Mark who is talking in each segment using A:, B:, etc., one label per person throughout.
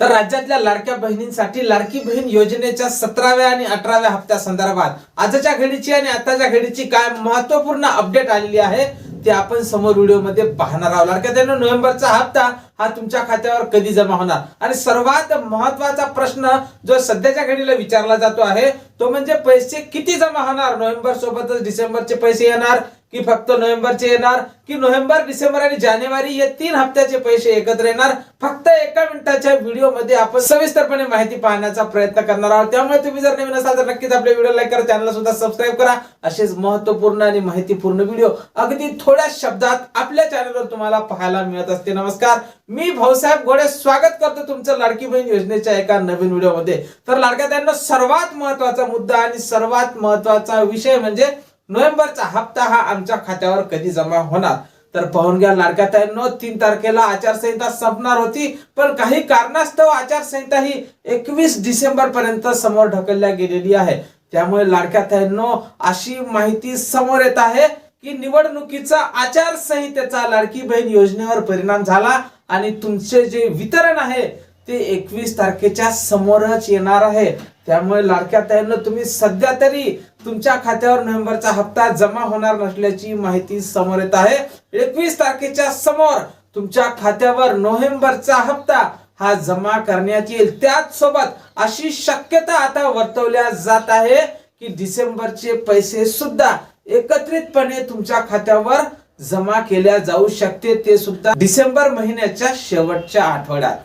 A: तर राज्यातल्या लाडक्या बहिणींसाठी लाडकी बहीण योजनेच्या सतराव्या आणि अठराव्या हप्त्या संदर्भात आजच्या घडीची आणि आताच्या घडीची काय महत्त्वपूर्ण अपडेट आलेली आहे ते आपण समोर व्हिडिओमध्ये पाहणार आहोत. लाडक्या बहिणींनो, नोव्हेंबरचा हप्ता हा तुमच्या खात्यावर कधी जमा होणार? आणि सर्वात महत्त्वाचा प्रश्न जो सध्याच्या घडीला विचारला जातो आहे तो म्हणजे पैसे किती जमा होणार? नोव्हेंबर सोबतच डिसेंबरचे पैसे येणार. की फक्त नोव्हेंबरचे येणार की नोव्हेंबर डिसेंबर आणि जानेवारी या तीन हप्त्याचे पैसे एकत्र येणार. फक्त एका मिनिटाच्या व्हिडिओमध्ये आपण सविस्तरपणे माहिती पाहण्याचा प्रयत्न करणार आहोत. त्यामुळे तुम्ही जर नवीन असाल तर नक्कीच आपल्या व्हिडिओ लाईक करा चॅनलला सुद्धा सबस्क्राईब करा. असेच महत्त्वपूर्ण आणि माहितीपूर्ण व्हिडिओ अगदी थोड्या शब्दात आपल्या चॅनलवर तुम्हाला पाहायला मिळत असते. नमस्कार. मी भाऊसाहेब घोडे स्वागत करतो तुमचं लाडकी बहीण योजनेच्या एका नवीन व्हिडिओमध्ये. तर लाडक्या त्यांना सर्वात महत्त्वाचा मुद्दा आणि सर्वात महत्त्वाचा विषय म्हणजे नोव्हेंबरचा हप्ता हा आमच्या खात्यावर कधी जमा होणार? तर पाहून घ्या लाडक्या ताईंनो तीन तारखेला आचारसंहिता संपणार होती पण काही कारणास्तव आचारसंहिता ही एकवीस डिसेंबर पर्यंत समोर ढकलल्या गेलेली आहे. त्यामुळे लाडक्या ताईंनो अशी माहिती समोर येत आहे की निवडणुकीचा आचारसंहितेचा लाडकी बहीण योजनेवर परिणाम झाला आणि तुमचे जे वितरण आहे ते एकवीस तारखेच्या समोरच येणार आहे. त्यामुळे लाडक्या ताईनं तुम्ही सध्या तरी तुमच्या खात्यावर नोव्हेंबरचा हप्ता जमा होणार नसल्याची माहिती समोर येत आहे. एकवीस तारखेच्या समोर तुमच्या खात्यावर नोव्हेंबरचा हप्ता हा जमा करण्यात येईल. त्याच सोबत अशी शक्यता आता वर्तवल्या जात आहे की डिसेंबरचे पैसे सुद्धा एकत्रितपणे तुमच्या खात्यावर जमा केल्या जाऊ शकते. ते सुद्धा डिसेंबर महिन्याच्या शेवटच्या आठवड्यात.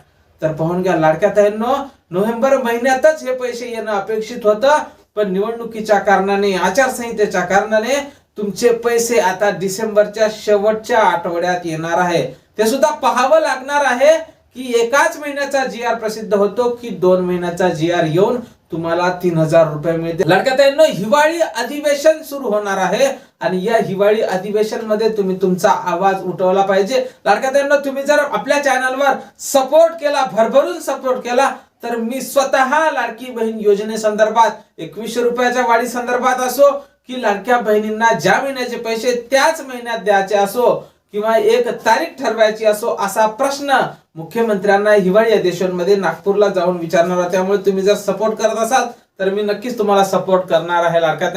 A: तर पाहून घ्या लाडक्या ताईंनो नोव्हेंबर महिन्यातच हे पैसे येणं अपेक्षित होतं पण निवडणुकीच्या कारणाने आचारसंहितेच्या कारणाने तुमचे पैसे आता डिसेंबरच्या शेवटच्या आठवड्यात येणार आहे. ते सुद्धा पाहावं लागणार आहे की एकाच महिन्याचा जी आर प्रसिद्ध होतो की दोन महिन्याचा जी आर येऊन तुम्हाला तीन हजार रुपये मिळते लाडक्या हिवाळी अधिवेशन सुरू होणार आहे आणि या हिवाळी अधिवेशनमध्ये तुम्ही तुमचा आवाज उठवला पाहिजे. लाडक्या तुम्ही जर आपल्या चॅनलवर सपोर्ट केला भरभरून सपोर्ट केला तर मी स्वतः लाडकी बहीण योजनेसंदर्भात एकवीसशे रुपयाच्या वाढी संदर्भात असो की लाडक्या बहिणींना ज्या महिन्याचे पैसे त्याच महिन्यात द्यायचे असो किंवा एक तारीख ठरवायची असो असा प्रश्न मुख्यमंत्र्यांना हिवाळी अधिवेशनमध्ये नागपूरला जाऊन विचारणार आहे त्यामुळे तुम्ही जर सपोर्ट करत असाल तर मी नक्कीच तुम्हाला सपोर्ट करणार आहे लाडक्या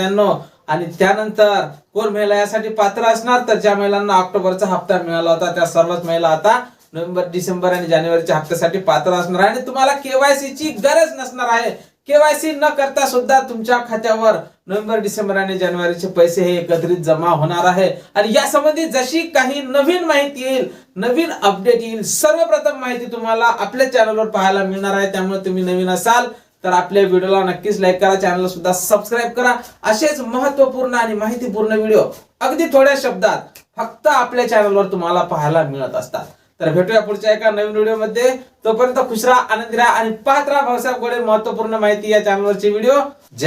A: आणि त्यानंतर कोण महिला यासाठी पात्र असणार? तर ज्या महिलांना ऑक्टोबरचा हप्ता मिळाला होता त्या सर्वच महिला आता नोव्हेंबर डिसेंबर आणि जानेवारीच्या हप्त्यासाठी पात्र असणार. आहे आणि तुम्हाला केवायसी ची गरज नसणार आहे. केवायसी न करता सुद्धा तुमच्या खात्यावर नोव्हेंबर डिसेंबर आणि जानेवारीचे पैसे हे एकत्रित जमा होणार आहे. आणि या संबंधी जशी काही नवीन माहिती येईल नवीन अपडेट येईल सर्वप्रथम माहिती तुम्हाला आपल्या चॅनलवर पाहायला मिळणार आहे. त्यामुळे तुम्ही नवीन असाल तर आपल्या व्हिडिओला नक्कीच लाईक करा चॅनलला सुद्धा सबस्क्राईब करा. असेच महत्त्वपूर्ण आणि माहितीपूर्ण व्हिडिओ अगदी थोड्या शब्दात फक्त आपल्या चॅनलवर तुम्हाला पाहायला मिळत असतात. तर भेटूया पुढच्या एका नवीन व्हिडिओमध्ये. तोपर्यंत खुश राहा आनंदी राहा आणि पाहत राहा भाऊसाहेब गोडे महत्त्वपूर्ण माहिती या चॅनलवरचे व्हिडिओ जय